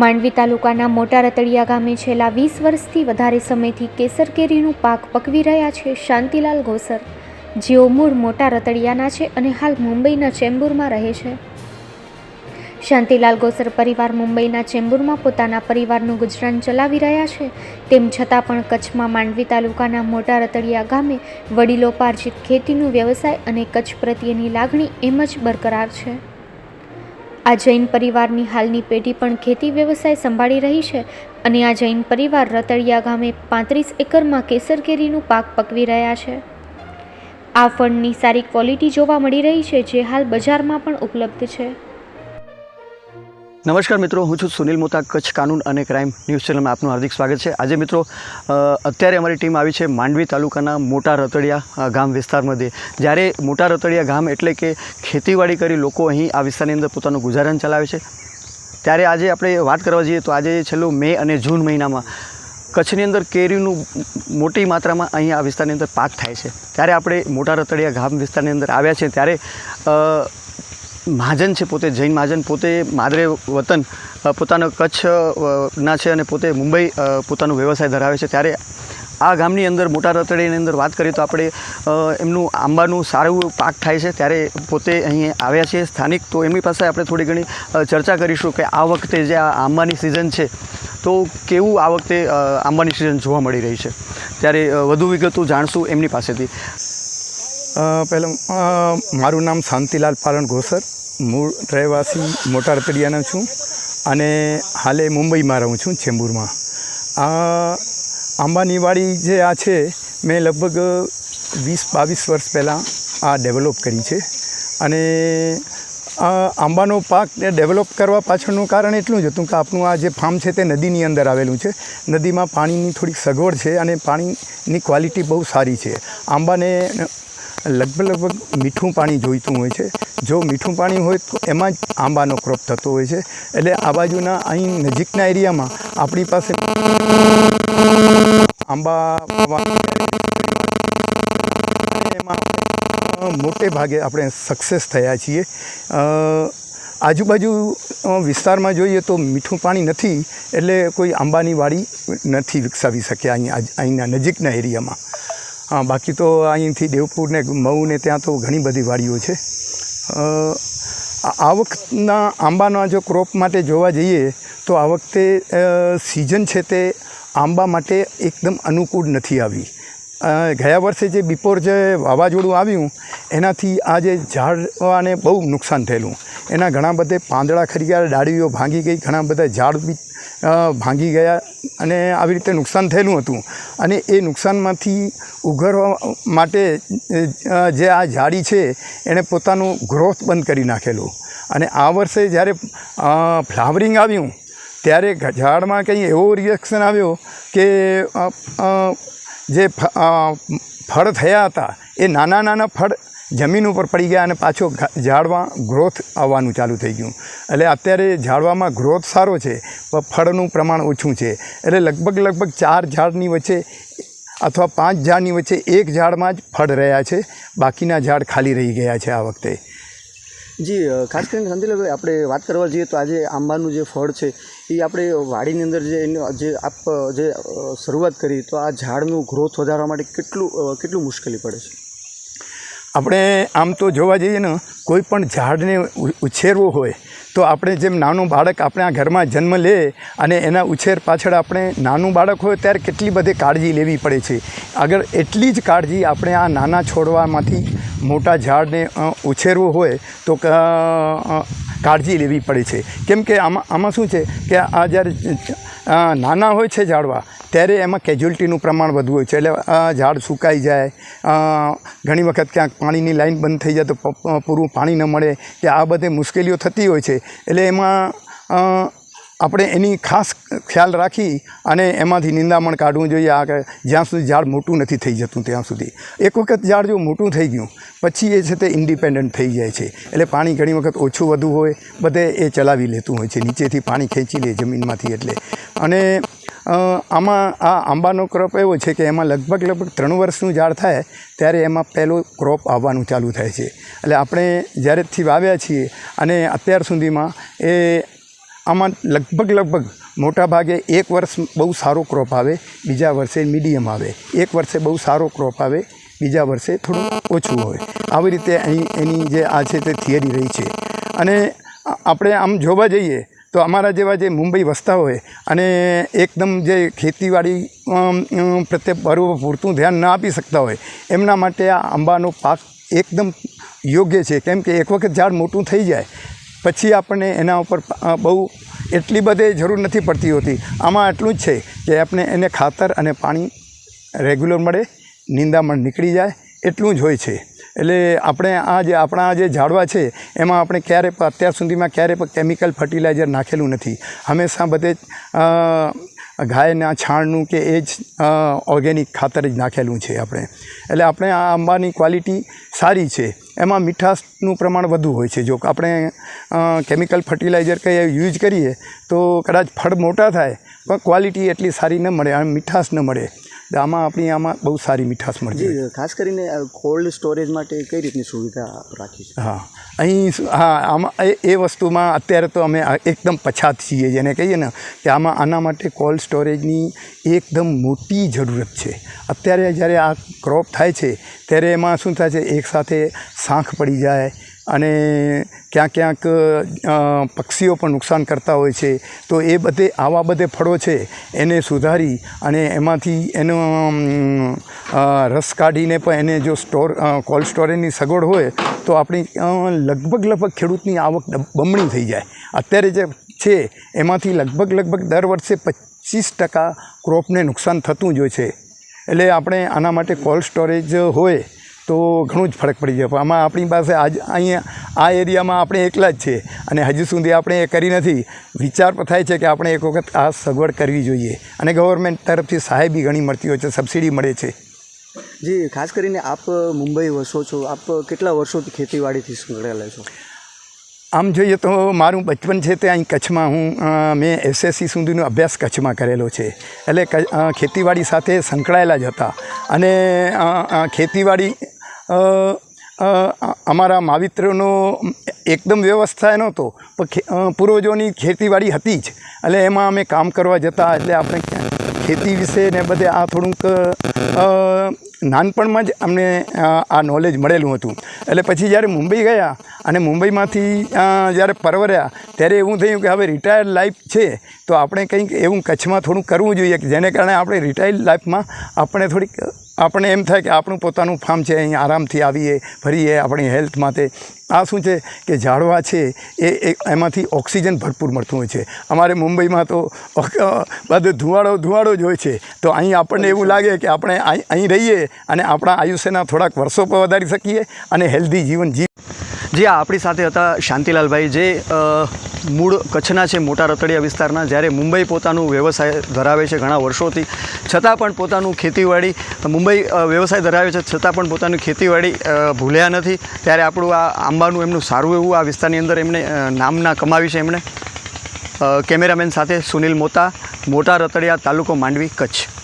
માંડવી તાલુકાના મોટા રતડિયા ગામે છેલ્લા વીસ વર્ષથી વધારે સમયથી કેસર કેરીનું પાક પકવી રહ્યા છે શાંતિલાલ ગોસર જેઓ મૂળ મોટા રતડિયાના છે અને હાલ મુંબઈના ચેમ્બુરમાં રહે છે. શાંતિલાલ ગોસર પરિવાર મુંબઈના ચેમ્બુરમાં પોતાના પરિવારનું ગુજરાન ચલાવી રહ્યા છે. તેમ છતાં પણ કચ્છમાં માંડવી તાલુકાના મોટા રતડિયા ગામે વડીલોપાર્જિત ખેતીનું વ્યવસાય અને કચ્છ પ્રત્યેની લાગણી એમ જ બરકરાર છે. આ જૈન પરિવારની હાલની પેઢી પણ ખેતી વ્યવસાય સંભાળી રહી છે અને આ જૈન પરિવાર રતળિયા ગામે પાંત્રીસ એકરમાં કેસર કેરીનું પાક પકવી રહ્યા છે. આ ફળની સારી ક્વોલિટી જોવા મળી રહી છે, જે હાલ બજારમાં પણ ઉપલબ્ધ છે. નમસ્કાર મિત્રો, હું છું સુનિલ મોતા, કચ્છ કાનૂન અને ક્રાઇમ ન્યૂઝ ચેનલમાં આપનું હાર્દિક સ્વાગત છે. આજે મિત્રો અત્યારે અમારી ટીમ આવી છે માંડવી તાલુકાના મોટા રતડિયા ગામ વિસ્તારમાંથી. જ્યારે મોટા રતડિયા ગામ એટલે કે ખેતીવાડી કરી લોકો અહીં આ વિસ્તારની અંદર પોતાનું ગુજારણ ચલાવે છે. ત્યારે આજે આપણે વાત કરવા જઈએ તો આજે છેલ્લું મે અને જૂન મહિનામાં કચ્છની અંદર કેરીનું મોટી માત્રામાં અહીં આ વિસ્તારની અંદર પાક થાય છે. ત્યારે આપણે મોટા રતડિયા ગામ વિસ્તારની અંદર આવ્યા છે ત્યારે મહાજન છે પોતે, જૈન મહાજન, પોતે માદરે વતન પોતાનો કચ્છના છે અને પોતે મુંબઈ પોતાનો વ્યવસાય ધરાવે છે. ત્યારે આ ગામની અંદર, મોટા રતડીની અંદર વાત કરીએ તો આપણે એમનું આંબાનું સારું પાક થાય છે. ત્યારે પોતે અહીં આવ્યા છે સ્થાનિક. તો એમની પાસે આપણે થોડી ઘણી ચર્ચા કરીશું કે આ વખતે જે આ આંબાની સિઝન છે, તો કેવું આ વખતે આંબાની સિઝન જોવા મળી રહી છે? ત્યારે વધુ વિગતો જાણશું એમની પાસેથી. પહેલાં મારું નામ શાંતિલાલ પાલન ઘોસર. મૂળ રહેવાસી મોટા રતડિયાનો છું અને હાલે મુંબઈમાં રહું છું ચેમ્બુરમાં. આ આંબાની વાડી જે આ છે, મેં લગભગ વીસ બાવીસ વર્ષ પહેલાં આ ડેવલપ કરી છે. અને આંબાનો પાક ડેવલપ કરવા પાછળનું કારણ એટલું જ હતું કે આપણું આ જે ફાર્મ છે તે નદીની અંદર આવેલું છે. નદીમાં પાણીની થોડીક સગવડ છે અને પાણીની ક્વોલિટી બહુ સારી છે. આંબાને લગભગ લગભગ મીઠું પાણી જોઈતું હોય છે. જો મીઠું પાણી હોય તો એમાં જ આંબાનો ક્રોપ થતો હોય છે. એટલે આ બાજુના અહીં નજીકના એરિયામાં આપણી પાસે આંબા મોટે ભાગે આપણે સક્સેસ થયા છીએ. આજુબાજુ વિસ્તારમાં જોઈએ તો મીઠું પાણી નથી. એટલે કોઈ આંબાની વાડી નથી વિકસાવી શક્યા અહીં અહીંના નજીકના એરિયામાં. હા, બાકી તો અહીંથી દેવપુર ને મઉ ને ત્યાં તો ઘણી બધી વાડીઓ છે. આ વખતના આંબાના જો ક્રોપ માટે જોવા જઈએ, તો આ વખતે સિઝન છે તે આંબા માટે એકદમ અનુકૂળ નથી આવી. ગયા વર્ષે જે બિફોર જે વાવાઝોડું આવ્યું, એનાથી આ જે ઝાડવાને બહુ નુકસાન થયેલું. એના ઘણા બધે પાંદડા ખરી ગયા ડાળીઓ ભાંગી ગઈ, ઘણા બધા ઝાડ બી ભાંગી ગયા અને આવી રીતે નુકસાન થયેલું હતું. અને એ નુકસાનમાંથી ઉઘરવા માટે જે આ ઝાડી છે, એણે પોતાનું ગ્રોથ બંધ કરી નાખેલું. અને આ વર્ષે જ્યારે ફ્લાવરિંગ આવ્યું, ત્યારે ઝાડમાં કંઈ એવો રિએક્શન આવ્યો કે જે ફળ થયા હતા, એ નાના નાના ફળ જમીન ઉપર પડી ગયા અને પાછો ઝાડવા ગ્રોથ આવવાનું ચાલુ થઈ ગયું. એટલે અત્યારે ઝાડવામાં ગ્રોથ સારો છે. ફળનું પ્રમાણ ઓછું છે. એટલે લગભગ લગભગ ચાર ઝાડની વચ્ચે અથવા પાંચ ઝાડની વચ્ચે એક ઝાડમાં જ ફળ રહ્યા છે. બાકીના ઝાડ ખાલી રહી ગયા છે આ વખતે. જી ખાસ કરીને શાંતિલાલભાઈ આપણે વાત કરવા જઈએ તો આજે આંબાનું જે ફળ છે, એ આપણે વાડીની અંદર જે એનો, જે આપ, જે શરૂઆત કરી, તો આ ઝાડનું ગ્રોથ વધારવા માટે કેટલું કેટલું મુશ્કેલી પડે છે? આપણે આમ તો જોવા જઈએ ને, કોઈ પણ ઝાડને ઉછેરવું હોય, તો આપણે જેમ નાનું બાળક આપણે આ ઘરમાં જન્મ લે અને એના ઉછેર પાછળ આપણે નાનું બાળક હોય ત્યારે કેટલી બધી કાળજી લેવી પડે છે. આગળ એટલી જ કાળજી આપણે આ નાના છોડવામાંથી મોટા ઝાડને ઉછેરવું હોય તો કાળજી લેવી પડે છે. કેમ કે આમાં આમાં શું છે કે આ જ્યારે નાના હોય છે ઝાડવા, ત્યારે એમાં કેજ્યુઅલ્ટીનું પ્રમાણ વધુ હોય છે. એટલે ઝાડ સુકાઈ જાય ઘણી વખત ક્યાંક પાણીની લાઈન બંધ થઈ જાય તો પૂરું પાણી ન મળે, કે આ બધે મુશ્કેલીઓ થતી હોય છે. એટલે એમાં આપણે એની ખાસ ખ્યાલ રાખી અને એમાંથી નિંદામણ કાઢવું જોઈએ. આ જ્યાં સુધી ઝાડ મોટું નથી થઈ જતું ત્યાં સુધી. એક વખત ઝાડ જો મોટું થઈ ગયું, પછી એ છે તે ઇન્ડિપેન્ડન્ટ થઈ જાય છે. એટલે પાણી ઘણી વખત ઓછું વધુ હોય, બધે એ ચલાવી લેતું હોય છે. નીચેથી પાણી ખેંચી લે જમીનમાંથી એટલે. અને આમાં આ આંબાનો ક્રોપ એવો છે કે એમાં લગભગ લગભગ ત્રણ વર્ષનું ઝાડ થાય, ત્યારે એમાં પહેલો ક્રોપ આવવાનું ચાલુ થાય છે. એટલે આપણે જ્યારેથી વાવ્યા છીએ અને અત્યાર સુધીમાં એ આમાં લગભગ લગભગ મોટા ભાગે એક વર્ષ બહુ સારો ક્રોપ આવે, બીજા વર્ષે મીડિયમ આવે. એક વર્ષે બહુ સારો ક્રોપ આવે, બીજા વર્ષે થોડું ઓછું હોય. આવી રીતે અહીં એની જે આ છે તે થિયરી રહી છે. અને આપણે આમ જોવા જઈએ તો અમારા જેવા જે મુંબઈ વસતા હોય અને એકદમ જે ખેતીવાડી પ્રત્યે બરોબર પૂરતું ધ્યાન ન આપી શકતા હોય, એમના માટે આ આંબાનો પાક એકદમ યોગ્ય છે. કેમ કે એક વખત ઝાડ મોટું થઈ જાય પછી આપણને એના ઉપર બહુ એટલી બધી જરૂર નથી પડતી હોતી. આમાં આટલું જ છે કે આપણે એને ખાતર અને પાણી રેગ્યુલર મળે, નિંદામણ નીકળી જાય, એટલું જ હોય છે. એટલે આપણે આ જે, આપણા જે ઝાડવા છે, એમાં આપણે ક્યારે અત્યાર સુધીમાં ક્યારે પણ કેમિકલ ફર્ટિલાઇઝર નાખેલું નથી. હંમેશા બધે ગાયના છાણનું કે એ જ ઓર્ગેનિક ખાતર જ નાખેલું છે આપણે. એટલે આપણે આ આંબાની ક્વોલિટી સારી છે. એમાં મીઠાશનું પ્રમાણ વધુ હોય છે. જો આપણે કેમિકલ ફર્ટિલાઇઝર કંઈ યુઝ કરીએ તો કદાચ ફળ મોટા થાય, પણ ક્વોલિટી એટલી સારી ન મળે અને મીઠાશ ન મળે. આમાં આપણી આમાં બહુ સારી મીઠાશ મળે ખાસ કરીને કોલ્ડ સ્ટોરેજ માટે કઈ રીતની સુવિધા રાખી છે? હા. અહીં હા આમાં એ એ વસ્તુમાં અત્યારે તો અમે એકદમ પછાત છીએ જેને કહીએ ને કે આમાં આના માટે કોલ્ડ સ્ટોરેજની એકદમ મોટી જરૂરત છે. અત્યારે જ્યારે આ ક્રોપ થાય છે ત્યારે એમાં શું થાય છે એકસાથે શાંખ પડી જાય અને ક્યાંક ક્યાંક પક્ષીઓ પણ નુકસાન કરતા હોય છે. તો એ બધે, આવા બધે ફળો છે, એને સુધારી અને એમાંથી એનો રસ કાઢીને પણ એને જો સ્ટોર કોલ્ડ સ્ટોરેજની સગવડ હોય, તો આપણી લગભગ લગભગ ખેડૂતની આવક બમણી થઈ જાય. અત્યારે જે છે, એમાંથી લગભગ લગભગ દર વર્ષે પચીસ ટકા ક્રોપને નુકસાન થતું જ હોય છે. એટલે આપણે આના માટે કોલ્ડ સ્ટોરેજ હોય તો ઘણું જ ફરક પડી જાય પણ આમાં આપણી પાસે આજ અહીંયા આ એરિયામાં આપણે એકલા જ છે અને હજુ સુધી આપણે એ કરી નથી. વિચાર પણ થાય છે કે આપણે એક વખત આ સગવડ કરવી જોઈએ. અને ગવર્મેન્ટ તરફથી સહાય બી ઘણી મળતી હોય છે સબસિડી મળે છે. જી ખાસ કરીને આપ મુંબઈ વસો છો. આપ કેટલા વર્ષોથી ખેતીવાડીથી સંકળાયેલા છો? આમ જોઈએ તો મારું બચપન છે તે અહીં કચ્છમાં. હું મેં એસએસસી સુધીનો અભ્યાસ કચ્છમાં કરેલો છે. એટલે ખેતીવાડી સાથે સંકળાયેલા જ હતા. અને ખેતીવાડી અમારા માવિત્રનો એકદમ વ્યવસ્થા નહોતો. પણ પૂર્વજોની ખેતીવાડી હતી જ. એટલે એમાં અમે કામ કરવા જતા એટલે આપણે ખેતી વિશે ને બધે આ થોડુંક નાનપણમાં જ અમને આ નોલેજ મળેલું હતું. એટલે પછી જ્યારે મુંબઈ ગયા અને મુંબઈમાંથી જ્યારે પરવર્યા, ત્યારે એવું થયું કે હવે રિટાયર્ડ લાઈફ છે. તો આપણે કંઈક એવું કચ્છમાં થોડું કરવું જોઈએ જેને કારણે આપણે રિટાયર્ડ લાઈફમાં આપણે થોડીક આપણે એમ થાય કે આપણું પોતાનું ફાર્મ છે અહીં આરામથી આવીએ ફરીએ આપણી હેલ્થ માટે. આ શું છે કે ઝાડવા છે એ એમાંથી ઓક્સિજન ભરપૂર મળતું હોય છે. અમારે મુંબઈમાં તો બધો ધુવાડો ધુવાડો જ હોય છે. તો અહીં આપણને એવું લાગે કે આપણે અહીં રહીએ અને આપણા આયુષ્યના થોડાક વર્ષો પણ વધારી શકીએ અને હેલ્ધી જીવન જીવ જી આપણી સાથે હતા શાંતિલાલભાઈ જે મૂળ કચ્છના છે, મોટા રતડિયા વિસ્તારના, જ્યારે મુંબઈ પોતાનું વ્યવસાય ધરાવે છે ઘણા વર્ષોથી, છતાં પણ પોતાનું ખેતીવાડી, મુંબઈ વ્યવસાય ધરાવે છે, છતાં પણ પોતાની ખેતીવાડી ભૂલ્યા નથી. ત્યારે આપણું આ આંબાનું એમનું સારું એવું આ વિસ્તારની અંદર એમણે નામના કમાવી છે એમણે. કેમેરામેન સાથે સુનિલ મોતા, મોટા રતડિયા તાલુકો માંડવી, કચ્છ.